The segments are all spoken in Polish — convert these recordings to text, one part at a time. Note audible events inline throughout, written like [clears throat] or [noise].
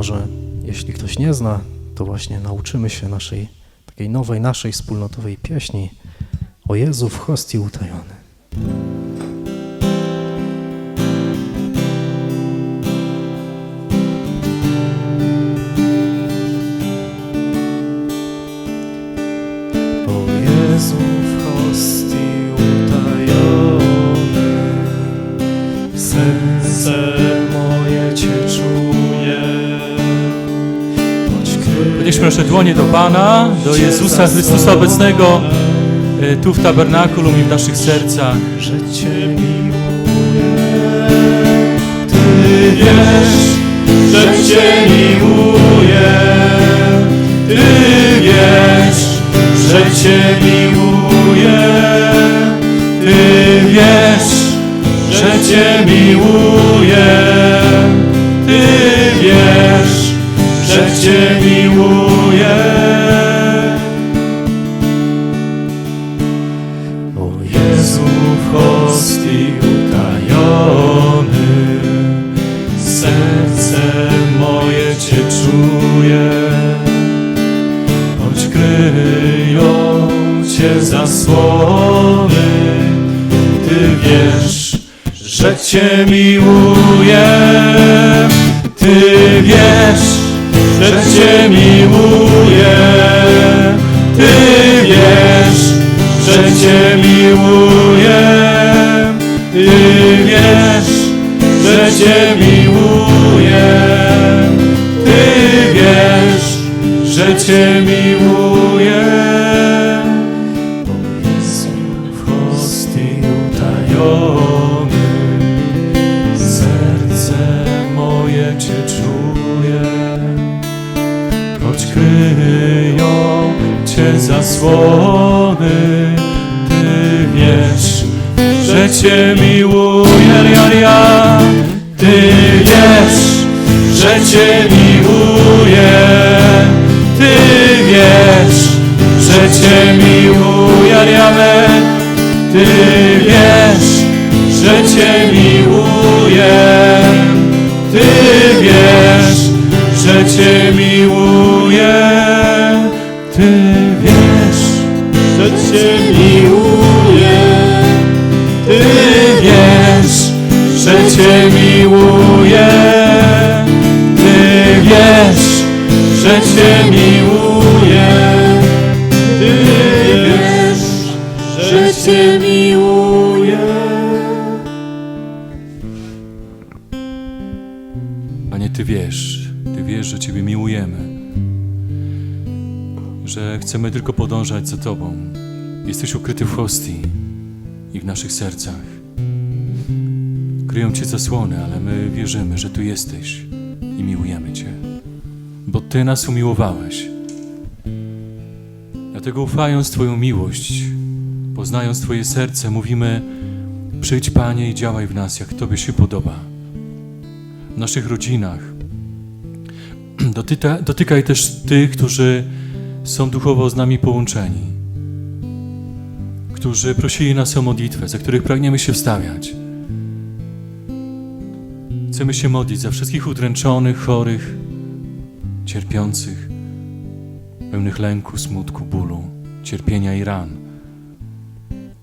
może jeśli ktoś nie zna, to właśnie nauczymy się naszej takiej nowej, naszej wspólnotowej pieśni o Jezu w hostii utajony. Nasze dłonie do Pana, do Jezusa Chrystusa obecnego e, tu w tabernakulum i w naszych sercach. że Cię miłuję. Ty wiesz, że Cię miłuję. Ty wiesz, że Cię miłuję. Ty wiesz, że Cię miłuję. Ty wiesz, że Cię miłuję. O Jezu w hostii utajony, serce moje Cię czuje, choć kryją Cię zasłony, Ty wiesz, że Cię miłuję, Ty wiesz, że Cię miłuję, Ty wiesz, że Cię miłuję. Ty wiesz, że Cię miłuję. Ty wiesz, że Cię miłuję. Cię zasłony, Ty wiesz, że Cię miłuję, ja, ja. Ty wiesz, że Cię miłuję, Ty wiesz, że Cię miłuję, ja. Ty wiesz, że Cię miłuję, Ty wiesz, że Cię miłuję. Ty Cię miłuję. Ty wiesz, że Cię miłuję. Ty wiesz, że Cię miłuję. Ty wiesz, że Cię miłuję. Panie, Ty wiesz, Ty wiesz, że Ciebie miłujemy, że chcemy tylko podążać za Tobą. Jesteś ukryty w hostii i w naszych sercach. Kryją Cię zasłony, ale my wierzymy, że Tu jesteś i miłujemy Cię, bo Ty nas umiłowałeś. Dlatego ufając Twoją miłość, poznając Twoje serce, mówimy: Przyjdź, Panie, i działaj w nas, jak Tobie się podoba w naszych rodzinach. [clears throat] Dotyka, dotykaj też tych, którzy są duchowo z nami połączeni, którzy prosili nas o modlitwę, za których pragniemy się wstawiać. Chcemy się modlić za wszystkich udręczonych, chorych, cierpiących, pełnych lęku, smutku, bólu, cierpienia i ran,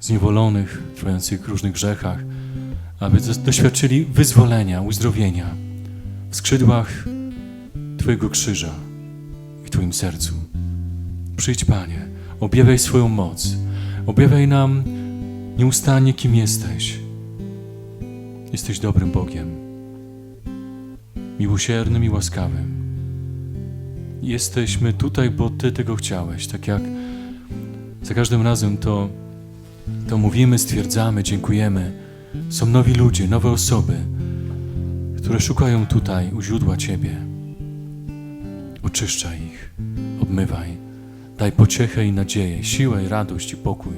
zniewolonych, trwających w różnych grzechach, aby doświadczyli wyzwolenia, uzdrowienia w skrzydłach Twojego krzyża i Twoim sercu. Przyjdź, Panie, objawiaj swoją moc, objawiaj nam nieustannie, kim jesteś. Jesteś dobrym Bogiem, miłosiernym i łaskawym. Jesteśmy tutaj, bo Ty tego chciałeś, tak jak za każdym razem to, to mówimy, stwierdzamy, dziękujemy. Są nowi ludzie, nowe osoby, które szukają tutaj u źródła Ciebie. Oczyszczaj ich, obmywaj, daj pociechę i nadzieję, siłę i radość i pokój.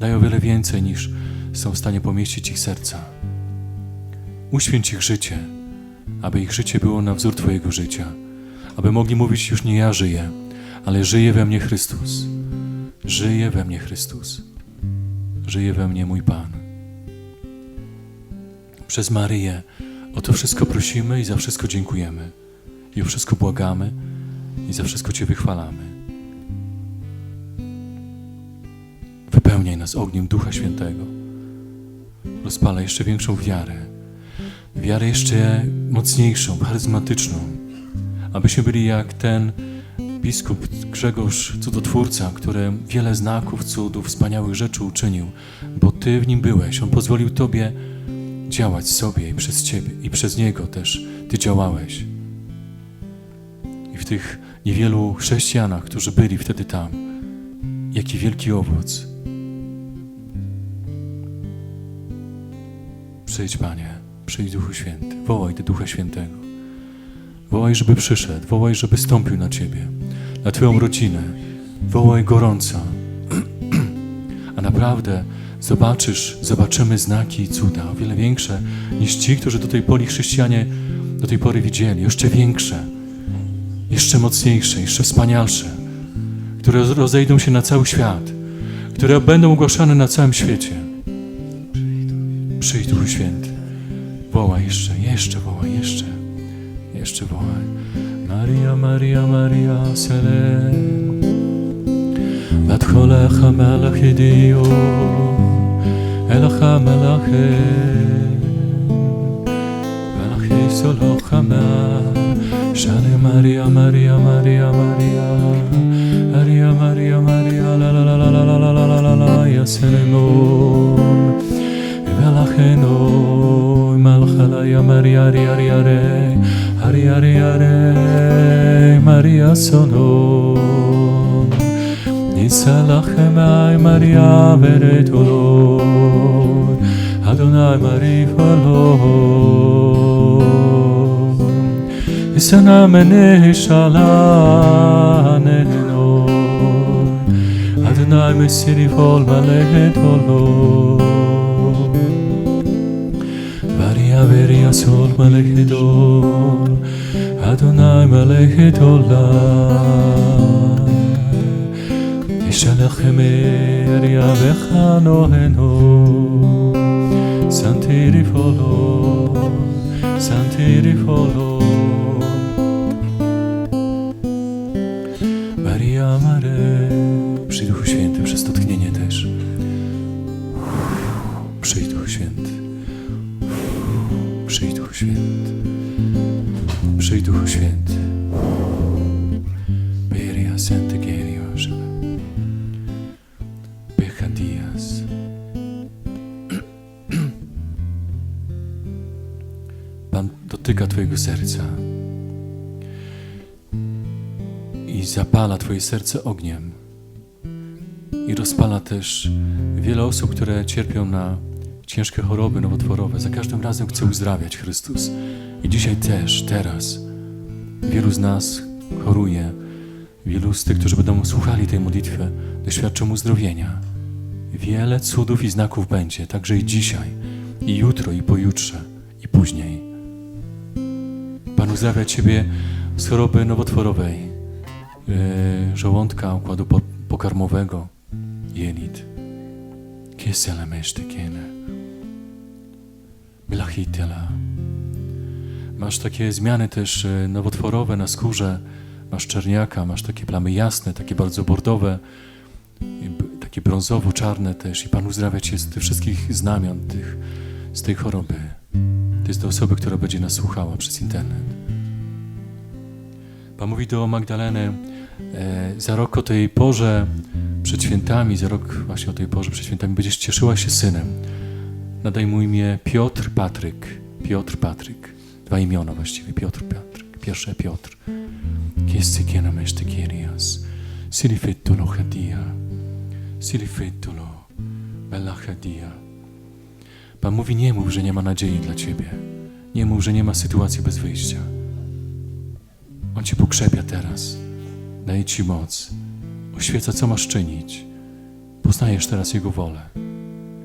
Daj o wiele więcej niż są w stanie pomieścić ich serca. Uświęć ich życie, aby ich życie było na wzór Twojego życia, aby mogli mówić już nie ja żyję, ale żyje we mnie Chrystus. Żyje we mnie Chrystus. Żyje we mnie mój Pan. Przez Maryję o to wszystko prosimy i za wszystko dziękujemy. i o wszystko błagamy i za wszystko Cię wychwalamy. Wypełniaj nas ogniem Ducha Świętego. Rozpalaj jeszcze większą wiarę. Wiarę jeszcze mocniejszą, charyzmatyczną. Abyśmy byli jak ten biskup Grzegorz, cudotwórca, który wiele znaków, cudów, wspaniałych rzeczy uczynił, bo Ty w nim byłeś. On pozwolił Tobie działać sobie i przez Ciebie, i przez Niego też Ty działałeś. I w tych niewielu chrześcijanach, którzy byli wtedy tam, jaki wielki owoc. Przyjdź, Panie, przyjdź Duchu Święty, wołaj do Ducha Świętego. Wołaj, żeby przyszedł, wołaj, żeby stąpił na Ciebie, na Twoją rodzinę. Wołaj gorąco. [clears throat] A naprawdę zobaczysz, zobaczymy znaki i cuda, o wiele większe niż ci, którzy do tej pory chrześcijanie do tej pory widzieli, jeszcze większe, jeszcze mocniejsze, jeszcze wspanialsze, które roz- rozejdą się na cały świat, które będą ogłaszane na całym świecie Przyjdź Duchu Święty. Wołaj jeszcze, jeszcze wołaj, jeszcze, jeszcze wołaj. Maria, Maria, Maria, Selem. ודחולך מלך ידיעו, אלך מלאכי, מלאכי סולוך מה, שלי מריה, מריה, מריה, מריה, מריה, מריה, מריה, לה לה לה לה לה לה לה לה לה לה יסלמון, ולכנו מלכה לה יא Malcheno, Ari Ari Ariare, Ari Ariare, Maria Sono, Nisalachem Nisalachemai Maria Veretulo, Adonai Maria Marifalo, Isanamene Shalaneno, Adonai Mesirifol Malecholo. Yaver Yasol Melech Gedor Adonai Melech Olam. Yishalach Emer Yavecha Noheno Santi Rifolo Santi Rifolo Maria Mare Przy Duchu Świętym przez dotknienie też. Przyjdź Święty Duchu Święty. Przyjdź Duchu Święty. Beria Santa Gerios. Pecha Dias. Pan dotyka Twojego serca i zapala Twoje serce ogniem. I rozpala też wiele osób, które cierpią na ciężkie choroby nowotworowe. Za każdym razem chce uzdrawiać Chrystus. I dzisiaj też, teraz, wielu z nas choruje. Wielu z tych, którzy będą słuchali tej modlitwy, doświadczą uzdrowienia. Wiele cudów i znaków będzie, także i dzisiaj, i jutro, i pojutrze, i później. Pan uzdrawia Ciebie z choroby nowotworowej, yy, żołądka, układu po, pokarmowego, jelit. Kiesele mesztekiene. Blachitela. Masz takie zmiany też e, nowotworowe na skórze, masz czerniaka, masz takie plamy jasne, takie bardzo bordowe, takie brązowo-czarne też i Pan uzdrawia Cię z tych wszystkich znamion tych, z tej choroby. To jest do osoby, która będzie nas słuchała przez internet. Pan mówi do Magdaleny, e, za rok o tej porze przed świętami, za rok właśnie o tej porze przed świętami będziesz cieszyła się synem. Nadaj mu imię Piotr Patryk. Piotr Patryk. Dwa imiona właściwie. Piotr Patryk. Pierwsze Piotr. Chiesi che non meste Kyrios. Si riflettono Hadia. Si riflettono Bella Hadia. Pan mówi, nie mów, że nie ma nadziei dla Ciebie. Nie mów, że nie ma sytuacji bez wyjścia. On Cię pokrzepia teraz. Daje Ci moc. Oświeca, co masz czynić. Poznajesz teraz Jego wolę.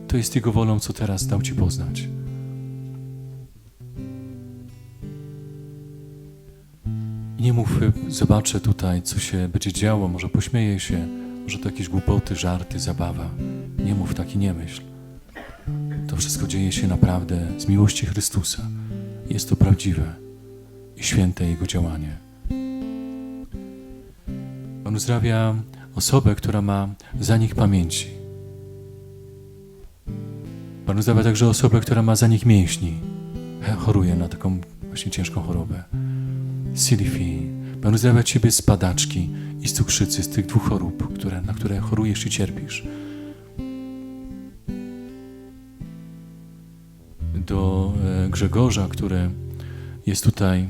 To jest Jego wolą, co teraz dał Ci poznać. Nie mów, zobaczę tutaj, co się będzie działo, może pośmieję się, może to jakieś głupoty, żarty, zabawa. Nie mów tak i nie myśl. To wszystko dzieje się naprawdę z miłości Chrystusa. Jest to prawdziwe. i święte Jego działanie. Pan uzdrawia osobę, która ma zanik pamięci. Pan uzdrawia także osobę, która ma zanik mięśni. Choruje na taką właśnie ciężką chorobę. Silifi. Pan uzdrawia Ciebie z padaczki i z cukrzycy, z tych dwóch chorób, które, na które chorujesz i cierpisz. Do e, Grzegorza, który jest tutaj,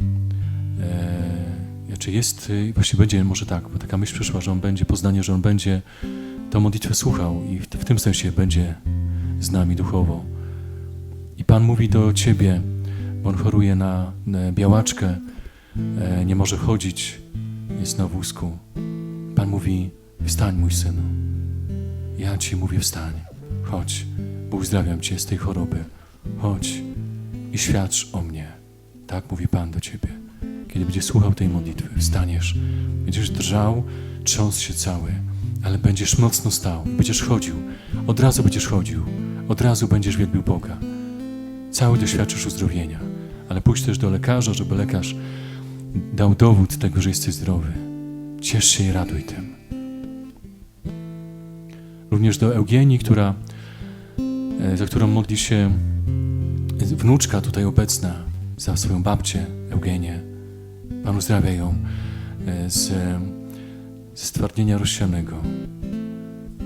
e, czy jest, e, właśnie będzie, może tak, bo taka myśl przyszła, że on będzie, poznanie, że on będzie tę modlitwę słuchał i w, w tym sensie będzie z nami duchowo. I Pan mówi do Ciebie, bo on choruje na e, białaczkę, e, nie może chodzić, jest na wózku. Pan mówi, wstań mój synu. Ja Ci mówię, wstań, chodź, bo uzdrawiam Cię z tej choroby. Chodź i świadcz o mnie. Tak mówi Pan do Ciebie. Kiedy będziesz słuchał tej modlitwy, wstaniesz, będziesz drżał, trząsł się cały, ale będziesz mocno stał będziesz chodził. Od razu będziesz chodził, od razu będziesz wielbił Boga. Cały doświadczysz uzdrowienia, ale pójdź też do lekarza, żeby lekarz dał dowód tego, że jesteś zdrowy. Ciesz się i raduj tym. Również do Eugenii, która, e, za którą modli się wnuczka tutaj obecna, za swoją babcię Eugenię. Pan uzdrawia ją e, z, ze stwardnienia rozsianego.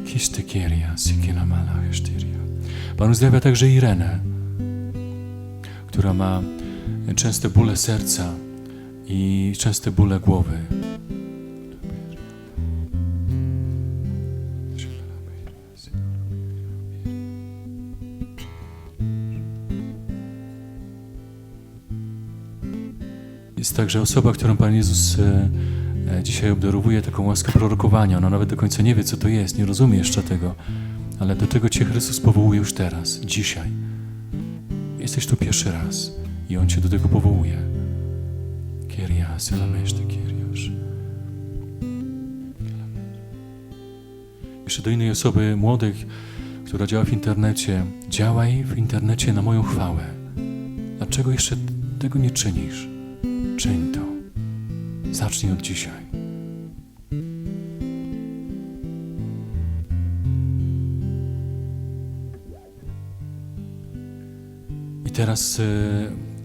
Histekieria, sikina mala, hysteria. Pan uzdrawia także Irenę, która ma częste bóle serca i częste bóle głowy. Jest także osoba, którą Pan Jezus e, e, dzisiaj obdarowuje taką łaskę prorokowania. Ona nawet do końca nie wie, co to jest, nie rozumie jeszcze tego, ale do tego Cię Chrystus powołuje już teraz, dzisiaj. Jesteś tu pierwszy raz i On Cię do tego powołuje. Kieria, sylameszty, kieriusz. Jeszcze do innej osoby, młodych, która działa w internecie. Działaj w internecie na moją chwałę. Dlaczego jeszcze tego nie czynisz? Czyń to. Zacznij od dzisiaj. Teraz e,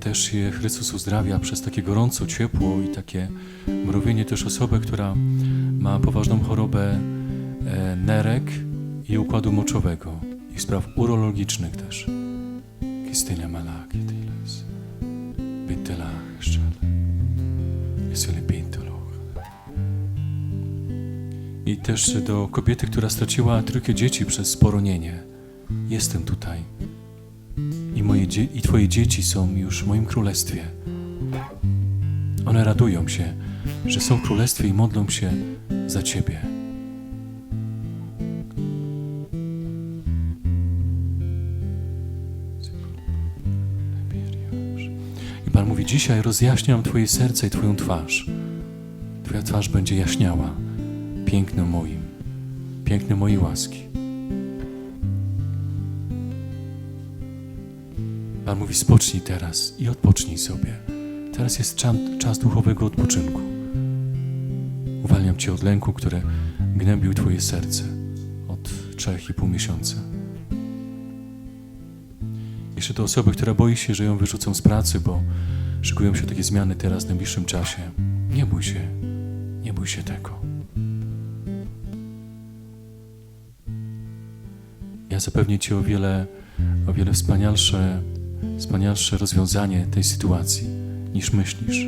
też je Chrystus uzdrawia przez takie gorąco, ciepło i takie mrowienie też osobę, która ma poważną chorobę e, nerek i układu moczowego i spraw urologicznych też. Kistynia malaki tyles. Bytela szczele. Jest pintolo. I też do kobiety, która straciła trójkę dzieci przez poronienie. Jestem tutaj. Moje I Twoje dzieci są już w moim królestwie. One radują się, że są w królestwie i modlą się za Ciebie. I Pan mówi: Dzisiaj rozjaśniam Twoje serce i Twoją twarz. Twoja twarz będzie jaśniała pięknem moim, pięknem mojej łaski. Pan mówi: Spocznij teraz i odpocznij sobie. Teraz jest czas, czas duchowego odpoczynku. Uwalniam Cię od lęku, które gnębił Twoje serce od trzech i pół miesiąca. Jeszcze do osoby, która boi się, że ją wyrzucą z pracy, bo szykują się takie zmiany teraz w najbliższym czasie. Nie bój się, nie bój się tego. Ja zapewnię Ci o wiele, o wiele wspanialsze, wspanialsze rozwiązanie tej sytuacji, niż myślisz.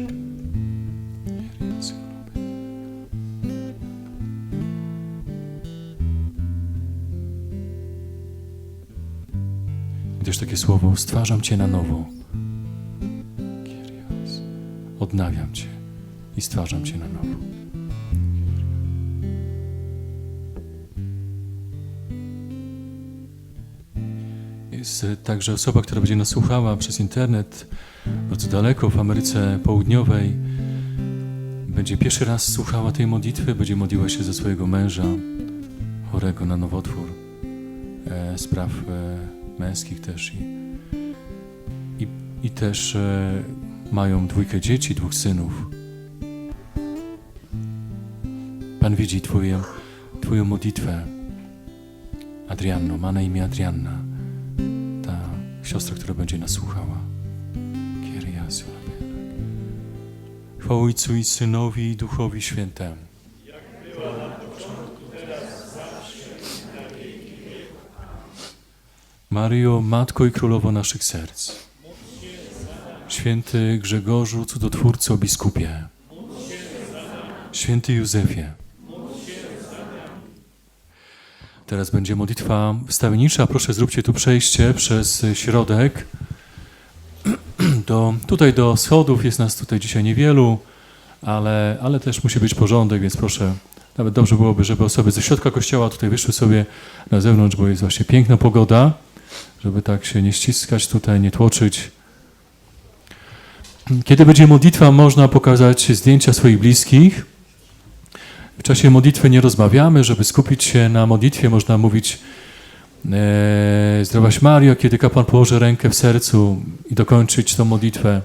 I też takie słowo, stwarzam Cię na nowo. Odnawiam Cię i stwarzam Cię na nowo. Jest e, także osoba, która będzie nas słuchała przez internet bardzo daleko w Ameryce Południowej. Będzie pierwszy raz słuchała tej modlitwy, będzie modliła się za swojego męża chorego na nowotwór, e, spraw e, męskich też i, i, i też e, mają dwójkę dzieci, dwóch synów. Pan widzi Twoją, twoją modlitwę. Adrianno, ma na imię Adrianna, siostra, która będzie nas słuchała. Chwała Ojcu i Synowi i Duchowi Świętemu. Maryjo, Matko i Królowo naszych serc. Święty Grzegorzu, cudotwórco biskupie. Święty Józefie. Teraz będzie modlitwa wstawiennicza. Proszę zróbcie tu przejście przez środek. [clears throat] Do, tutaj do schodów jest nas tutaj dzisiaj niewielu, ale, ale też musi być porządek, więc proszę, nawet dobrze byłoby, żeby osoby ze środka kościoła tutaj wyszły sobie na zewnątrz, bo jest właśnie piękna pogoda, żeby tak się nie ściskać tutaj, nie tłoczyć. Kiedy będzie modlitwa, można pokazać zdjęcia swoich bliskich. W czasie modlitwy nie rozmawiamy, żeby skupić się na modlitwie. Można mówić e, Zdrowaś Mario, kiedy kapłan położy rękę w sercu i dokończyć tą modlitwę.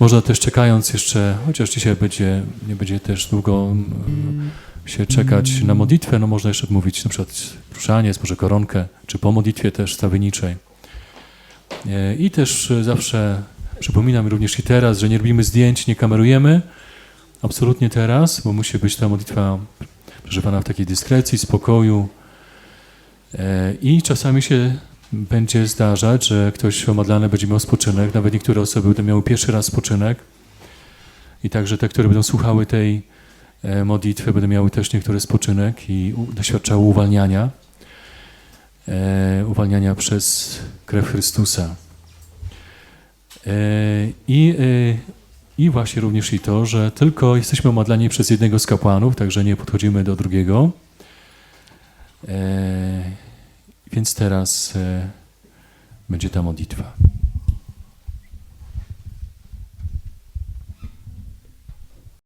Można też czekając jeszcze, chociaż dzisiaj będzie, nie będzie też długo mm, się czekać na modlitwę, no można jeszcze mówić na przykład ruszaniec, może koronkę, czy po modlitwie też stawienniczej. E, I też zawsze przypominam również i teraz, że nie robimy zdjęć, nie kamerujemy, absolutnie teraz, bo musi być ta modlitwa przeżywana w takiej dyskrecji, spokoju. E, I czasami się będzie zdarzać, że ktoś omodlany będzie miał spoczynek, nawet niektóre osoby będą miały pierwszy raz spoczynek. I także te, które będą słuchały tej e, modlitwy, będą miały też niektóry spoczynek i doświadczały uwalniania, e, uwalniania przez krew Chrystusa. I, I właśnie również i to, że tylko jesteśmy omodlani przez jednego z kapłanów, także nie podchodzimy do drugiego. E, więc teraz e, będzie ta modlitwa.